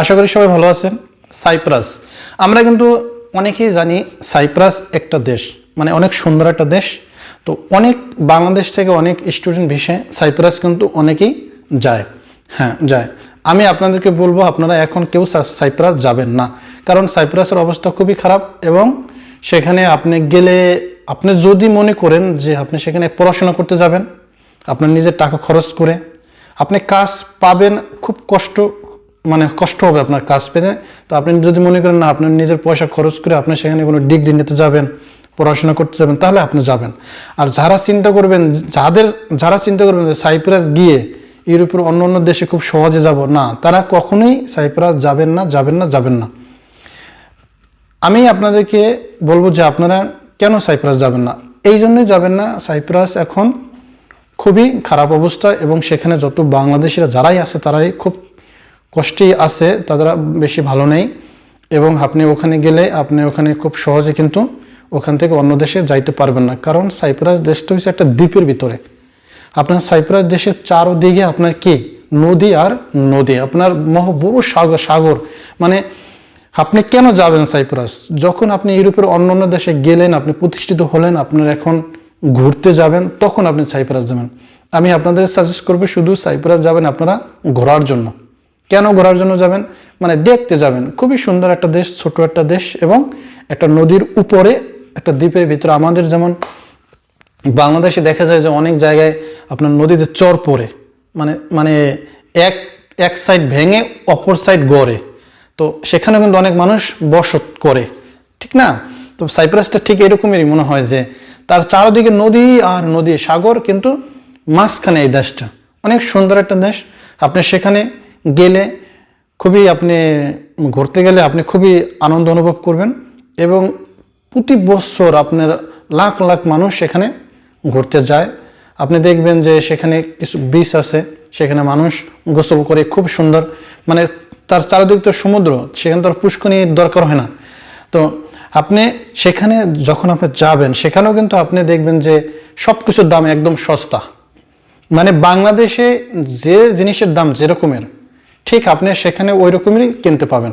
আশা করি সবাই ভালো আছেন। সাইপ্রাস। আমরা কিন্তু অনেকেই জানি সাইপ্রাস একটা দেশ মানে অনেক সুন্দর একটা দেশ। তো অনেক বাংলাদেশ থেকে অনেক স্টুডেন্ট ভিসে সাইপ্রাস কিন্তু অনেকেই যায়। হ্যাঁ যায়। আমি আপনাদেরকে বলব, আপনারা এখন কেউ সাইপ্রাস যাবেন না। কারণ সাইপ্রাসের অবস্থা খুবই খারাপ এবং সেখানে আপনি গেলে আপনি যদি মনে করেন যে আপনি সেখানে পড়াশোনা করতে যাবেন, আপনার নিজের টাকা খরচ করে, আপনি কাজ পাবেন খুব কষ্ট মানে কষ্ট হবে আপনার কাজ পেতে। তো আপনি যদি মনে করেন, না, আপনার নিজের পয়সা খরচ করে আপনি সেখানে কোনো ডিগ্রি নিতে যাবেন, পড়াশোনা করতে যাবেন, তাহলে আপনি যাবেন। আর যারা চিন্তা করবেন, যাদের, যারা চিন্তা করবেন যে সাইপ্রাস গিয়ে ইউরোপের অন্য অন্য দেশে খুব সহজে যাব, না, তারা কখনোই সাইপ্রাস যাবেন না যাবেন না যাবেন না। আমি আপনাদেরকে বলব যে আপনারা কেন সাইপ্রাস যাবেন না? এই জন্যই যাবেন না, সাইপ্রাস এখন খুবই খারাপ অবস্থা এবং সেখানে যত বাংলাদেশিরা যারাই আছে, তারাই খুব কষ্টেই আছে, তারা বেশি ভালো নেই। এবং আপনি ওখানে গেলে, আপনি ওখানে খুব সহজে কিন্তু ওখান থেকে অন্য দেশে যাইতে পারবেন না। কারণ সাইপ্রাস দেশটা হচ্ছে একটা দ্বীপের ভিতরে। আপনার সাইপ্রাস দেশের চারোদিকে আপনার কি? নদী আর নদী। আপনার মহ বড় সাগর সাগর। মানে আপনি কেন যাবেন সাইপ্রাস? যখন আপনি ইউরোপের অন্য অন্য দেশে গেলেন, আপনি প্রতিষ্ঠিত হলেন, আপনার এখন ঘুরতে যাবেন, তখন আপনি সাইপ্রাস যাবেন। আমি আপনাদের সাজেস্ট করব শুধু সাইপ্রাস যাবেন আপনারা ঘোরার জন্য। কেন ঘোরার জন্য যাবেন? মানে দেখতে যাবেন। খুবই সুন্দর একটা দেশ ছোট একটা দেশ এবং একটা নদীর উপরে একটা দ্বীপের ভিতরে। আমাদের যেমন বাংলাদেশে দেখা যায় যে অনেক জায়গায় আপনার নদীতে চর পড়ে। মানে মানে এক এক সাইড ভেঙে অপর সাইড গড়ে। তো সেখানে কিন্তু অনেক মানুষ বসত করে। ঠিক না? তো সাইপ্রাসটা ঠিক এরকমেরই মনে হয় যে তার চারদিকে নদী আর নদী সাগর কিন্তু মাঝখানে এই দেশটা। অনেক সুন্দর একটা দেশ। আপনি সেখানে গেলে খুবই আপনি ঘুরতে গেলে আপনি খুবই আনন্দ অনুভব করবেন এবং প্রতি বছর আপনার লাখ লাখ মানুষ সেখানে ঘুরতে যায়। আপনি দেখবেন যে সেখানে কিছু বিচ আছে, সেখানে মানুষ গোসল করে খুব সুন্দর মানে তার চারিদিক তো সমুদ্র, সেখানে তো আর পুষ্কনির দরকার হয় না। তো আপনি সেখানে যখন আপনি যাবেন, সেখানেও কিন্তু আপনি দেখবেন যে সব কিছুর দাম একদম সস্তা। মানে বাংলাদেশে যে জিনিসের দাম যেরকমের ঠিক আপনি সেখানে ওই রকমেরই কিনতে পাবেন।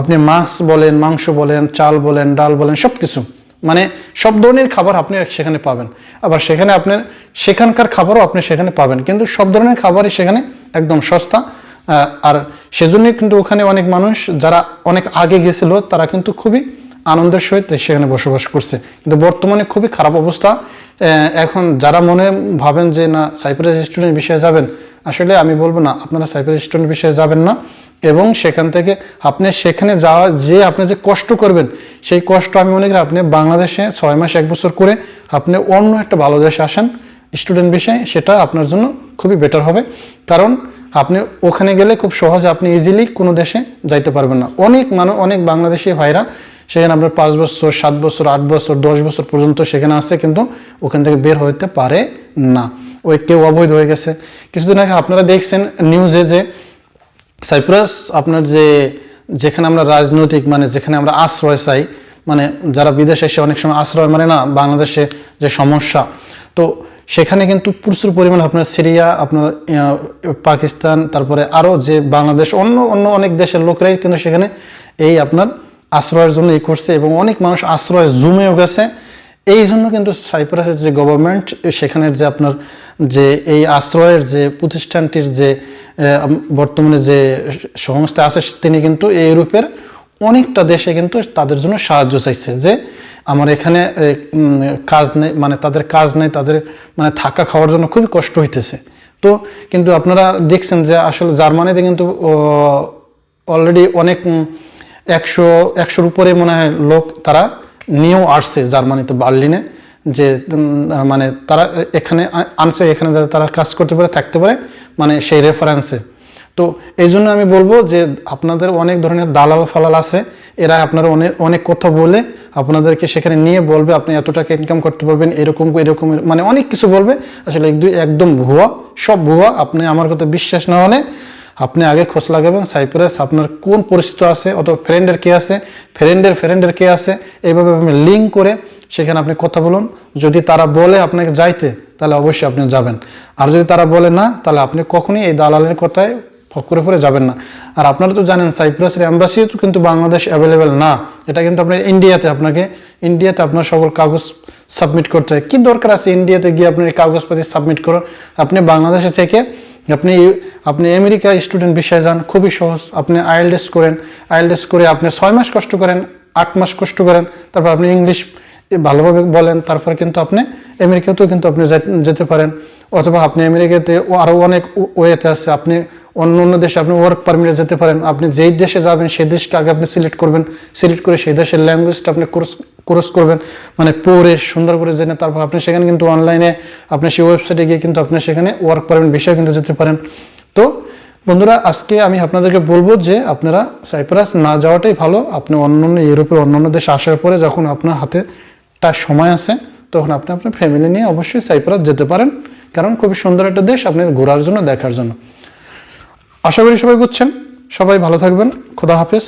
আপনি মাছ বলেন, মাংস বলেন, চাল বলেন, ডাল বলেন সব কিছু মানে সব ধরনের খাবার আপনি সেখানে পাবেন। আবার সেখানে আপনার সেখানকার খাবারও আপনি সেখানে পাবেন। কিন্তু সব ধরনের খাবারই সেখানে একদম সস্তা। আর সেজন্যই কিন্তু ওখানে অনেক মানুষ, যারা অনেক আগে গেছিল, তারা কিন্তু খুবই আনন্দের সহিত সেখানে বসবাস করছে। কিন্তু বর্তমানে খুবই খারাপ অবস্থা। এখন যারা মনে ভাবেন যে, না, সাইপ্রাস রেস্টুরেন্ট বিষয়ে যাবেন আসলে আমি বলব না, আপনারা সাইপ্রাস স্টুডেন্ট বিষয়ে যাবেন না এবং সেখান থেকে আপনি সেখানে যাওয়া, যে আপনি যে কষ্ট করবেন, সেই কষ্ট আমি মনে করি আপনি বাংলাদেশে ছয় মাস, এক বছর করে আপনি অন্য একটা ভালো দেশে আসেন। স্টুডেন্ট বিষয়ে সেটা আপনার জন্য খুবই বেটার হবে। কারণ আপনি ওখানে গেলে খুব সহজে আপনি ইজিলি কোনো দেশে যাইতে পারবেন না। অনেক মানুষ অনেক বাংলাদেশি ভাইরা সেখানে আপনার পাঁচ বছর, সাত বছর, আট বছর, দশ বছর পর্যন্ত সেখানে আছে কিন্তু ওখান থেকে বের হইতে পারে না। ওই কেউ অবৈধ হয়ে গেছে। কিছুদিন আগে আপনারা দেখছেন নিউজে যে সাইপ্রাস আপনার যে যেখানে আমরা রাজনৈতিক মানে যেখানে আমরা আশ্রয় চাই মানে যারা বিদেশে এসে অনেক সময় আশ্রয় মানে না, বাংলাদেশে যে সমস্যা। তো সেখানে কিন্তু প্রচুর পরিমাণ আপনার সিরিয়া, আপনার পাকিস্তান, তারপরে আরও যে বাংলাদেশ, অন্য অন্য অনেক দেশের লোকরাই কিন্তু সেখানে এই আপনার আশ্রয়ের জন্য এই করছে এবং অনেক মানুষ আশ্রয় জুমেও গেছে। এই জন্য কিন্তু সাইপ্রাসের যে গভর্নমেন্ট সেখানের যে আপনার যে এই আশ্রয়ের যে প্রতিষ্ঠানটির যে বর্তমানে যে সংস্থা আছে, তিনি কিন্তু এই ইউরোপের অনেকটা দেশে কিন্তু তাদের জন্য সাহায্য চাইছে যে, আমার এখানে কাজ নেই মানে তাদের কাজ নেই, তাদের মানে থাকা খাওয়ার জন্য খুবই কষ্ট হইতেছে। তো কিন্তু আপনারা দেখছেন যে আসলে জার্মানিতে কিন্তু অলরেডি অনেক একশো, একশোর উপরে মনে হয় লোক তারা নিয়েও আসছে জার্মানিতে বার্লিনে, যে মানে তারা এখানে আনছে, এখানে যাতে তারা কাজ করতে পারে, থাকতে পারে মানে সেই রেফারেন্সে তো এই জন্য আমি বলব যে, আপনাদের অনেক ধরনের দালাল ফালাল আছে, এরা আপনারা অনেক অনেক কথা বলে আপনাদেরকে সেখানে নিয়ে বলবে, আপনি এত টাকা ইনকাম করতে পারবেন, এরকম এরকম মানে অনেক কিছু বলবে। আসলে একদম ভুয়া, সব ভুয়া, আপনি আমার কথা বিশ্বাস না হলে আপনি আগে খোঁজ লাগাবেন, সাইপ্রাস আপনার কোন পরিস্থিতি আছে অথবা ফ্রেন্ডের কে আছে ফ্রেন্ডের ফ্রেন্ডের কে আছে, এইভাবে আপনি লিঙ্ক করে সেখানে আপনি কথা বলুন। যদি তারা বলে আপনাকে যাইতে, তাহলে অবশ্যই আপনি যাবেন। আর যদি তারা বলে না, তাহলে আপনি কখনই এই দালালের কথায় ফক করে পরে যাবেন না। আর আপনারা তো জানেন, সাইপ্রাসের অ্যাম্বাসি তো কিন্তু বাংলাদেশ অ্যাভেলেবেল না। এটা কিন্তু আপনার ইন্ডিয়াতে আপনাকে ইন্ডিয়াতে আপনার সকল কাগজ সাবমিট করতে হয়। কী দরকার আছে ইন্ডিয়াতে গিয়ে আপনি কাগজপাতি সাবমিট করুন আপনি বাংলাদেশে থেকে আপনি আপনি আমেরিকা স্টুডেন্ট বিষয়ে যান, খুবই সহজ। আপনি আইএলডেস করেন আইএলটিএস করে আপনি ছয় মাস কষ্ট করেন, আট মাস কষ্ট করেন, তারপর আপনি ইংলিশ ভালোভাবে বলেন, তারপর কিন্তু আপনি আমেরিকাতেও কিন্তু আপনি যেতে পারেন। অথবা আপনি আমেরিকাতে আরও অনেক ওয়েতে আছে, আপনি অন্য অন্য দেশে আপনি ওয়ার্ক পারমিটে যেতে পারেন, আপনি যেই দেশে যাবেন সেই দেশকে আগে আপনি সিলেক্ট করবেন সিলেক্ট করে সেই দেশের ল্যাঙ্গুয়েজটা আপনি কোর্স কোর্স করবেন মানে পড়ে সুন্দর করে জেনে তারপর আপনি সেখানে কিন্তু অনলাইনে আপনি সেই ওয়েবসাইটে গিয়ে কিন্তু আপনি সেখানে ওয়ার্ক পারমিট বিষয়ে কিন্তু যেতে পারেন। তো বন্ধুরা, আজকে আমি আপনাদেরকে বলব যে আপনারা সাইপ্রাস না যাওয়াটাই ভালো, আপনি অন্য অন্য ইউরোপের অন্য অন্য দেশে আসার পরে যখন আপনার হাতে তার সময় আছে, তখন আপনি আপনার ফ্যামিলি নিয়ে অবশ্যই সাইপ্রাস যেতে পারেন। কারণ খুবই সুন্দর একটা দেশ আপনি ঘোরার জন্য, দেখার জন্য। আশা করি সবাই বুঝছেন। সবাই ভালো থাকবেন। খোদা হাফেজ।